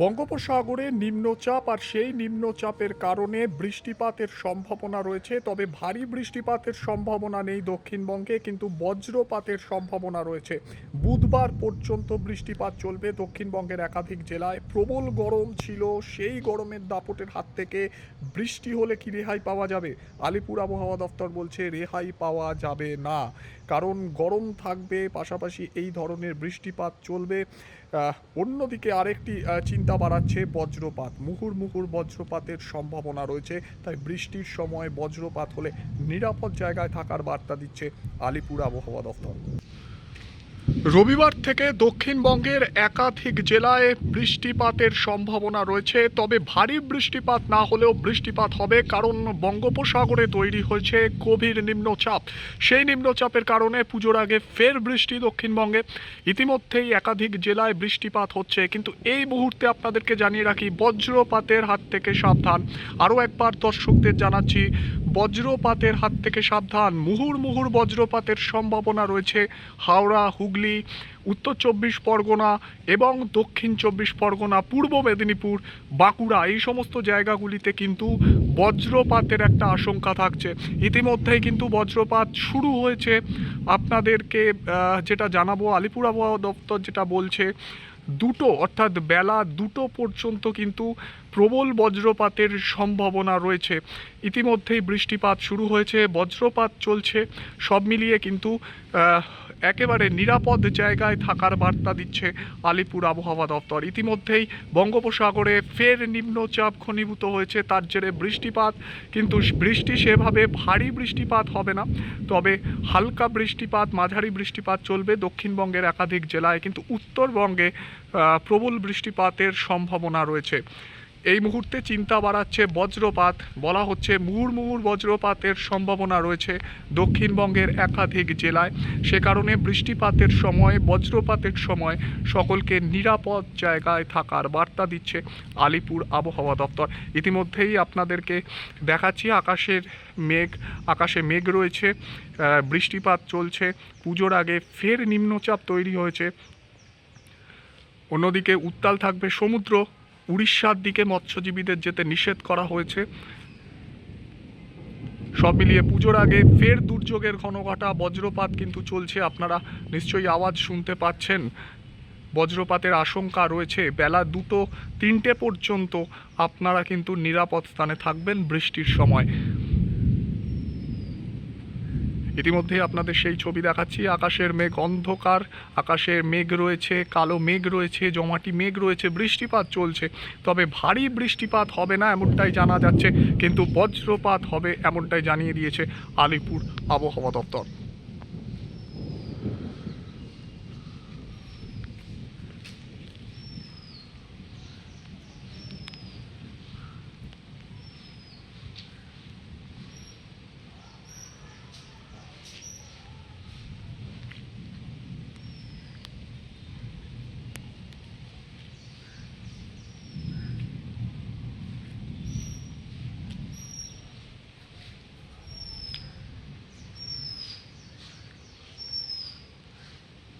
বঙ্গোপসাগরে নিম্নচাপ আর সেই নিম্নচাপের কারণে বৃষ্টিপাতের সম্ভাবনা রয়েছে তবে ভারী বৃষ্টিপাতের সম্ভাবনা নেই দক্ষিণবঙ্গে কিন্তু বজ্রপাতের সম্ভাবনা রয়েছে। বুধবার পর্যন্ত বৃষ্টিপাত চলবে দক্ষিণবঙ্গের একাধিক জেলায়। প্রবল গরম ছিল সেই গরমের দাপটের হাত থেকে বৃষ্টি হলে কি রেহাই পাওয়া যাবে? আলিপুর আবহাওয়া দপ্তর বলছে রেহাই পাওয়া যাবে না। কারণ গরম থাকবে পাশাপাশি এই ধরনের বৃষ্টিপাত চলবে। অন্যদিকে আরেকটি আহ, চিন্তা বাড়াচ্ছে বজ্রপাত। মুহুর মুহুর বজ্রপাতের সম্ভাবনা রয়েছে, তাই বৃষ্টির সময় বজ্রপাত হলে নিরাপদ জায়গায় থাকার বার্তা দিচ্ছে আলিপুর আবহাওয়া দপ্তর। রবিবার থেকে দক্ষিণবঙ্গের একাধিক জেলায় বৃষ্টিপাতের সম্ভাবনা রয়েছে, তবে ভারী বৃষ্টিপাত না হলেও বৃষ্টিপাত হবে কারণ বঙ্গোপসাগরে তৈরি হয়েছে গভীর নিম্নচাপ। সেই নিম্নচাপের কারণে পুজোর আগে ফের বৃষ্টি দক্ষিণবঙ্গে। ইতিমধ্যেই একাধিক জেলায় বৃষ্টিপাত হচ্ছে, কিন্তু এই মুহূর্তে আপনাদেরকে জানিয়ে রাখি, বজ্রপাতের হাত থেকে সাবধান। আরও একবার দর্শকদের জানাচ্ছি বজ্রপাতের হাত থেকে সাবধান। মুহুর মুহুর বজ্রপাতের সম্ভাবনা রয়েছে হাওড়া, হুগলি, উত্তর চব্বিশ পরগনা এবং দক্ষিণ চব্বিশ পরগনা, পূর্ব মেদিনীপুর, বাঁকুড়া এই সমস্ত জায়গাগুলিতে কিন্তু বজ্রপাতের একটা আশঙ্কা থাকছে। ইতিমধ্যেই কিন্তু বজ্রপাত শুরু হয়েছে। আপনাদেরকে যেটা জানাব, আলিপুর আবহাওয়া দপ্তর যেটা বলছে দুটো, অর্থাৎ বেলা দুটো পর্যন্ত কিন্তু প্রবল বজ্রপাতের সম্ভাবনা রয়েছে। ইতিমধ্যেই বৃষ্টিপাত শুরু হয়েছে, বজ্রপাত চলছে। সব মিলিয়ে কিন্তু একেবারে নিরাপদ জায়গায় থাকার বার্তা দিচ্ছে আলিপুর আবহাওয়া দপ্তর। ইতিমধ্যেই বঙ্গোপসাগরে ফের নিম্নচাপ ঘনীভূত হয়েছে, তার জেরে বৃষ্টিপাত, কিন্তু বৃষ্টি সেভাবে ভারী বৃষ্টিপাত হবে না। তবে হালকা বৃষ্টিপাত, মাঝারি বৃষ্টিপাত চলবে দক্ষিণবঙ্গের একাধিক জেলায়, কিন্তু উত্তরবঙ্গে প্রবল বৃষ্টিপাতের সম্ভাবনা রয়েছে। এই মুহূর্তে চিন্তা বাড়াচ্ছে বজ্রপাত, বলা হচ্ছে মুহুর মুহুর বজ্রপাতের সম্ভাবনা রয়েছে দক্ষিণবঙ্গের একাধিক জেলায়। সে কারণে বৃষ্টিপাতের সময়, বজ্রপাতের সময় সকলকে নিরাপদ জায়গায় থাকার বার্তা দিচ্ছে আলিপুর আবহাওয়া দপ্তর। ইতিমধ্যেই আপনাদেরকে দেখাচ্ছি, আকাশের মেঘ, আকাশে মেঘ রয়েছে বৃষ্টিপাত চলছে, পুজোর আগে ফের নিম্নচাপ তৈরি হয়েছে। অন্যদিকে উত্তাল থাকবে সমুদ্র উড়িষ্যার দিকে মৎস্যজীবীদের যেতে নিষেধ করা হয়েছে। সব মিলিয়ে পুজোর আগে ফের দুর্যোগের ঘনঘটা বজ্রপাত কিন্তু চলছে। আপনারা নিশ্চয়ই আওয়াজ শুনতে পাচ্ছেন। বজ্রপাতের আশঙ্কা রয়েছে। বেলা দুটো তিনটে পর্যন্ত আপনারা কিন্তু নিরাপদ স্থানে থাকবেন বৃষ্টির সময়। ইতিমধ্যে আপনাদের সেই ছবি দেখাচ্ছি। আকাশের মেঘ অন্ধকার আকাশে মেঘ রয়েছে, কালো মেঘ রয়েছে, জমাটি মেঘ রয়েছে, বৃষ্টিপাত চলছে। তবে ভারী বৃষ্টিপাত হবে না এমনটাই জানা যাচ্ছে, কিন্তু বজ্রপাত হবে এমনটাই জানিয়ে দিয়েছে আলিপুর আবহাওয়া দপ্তর।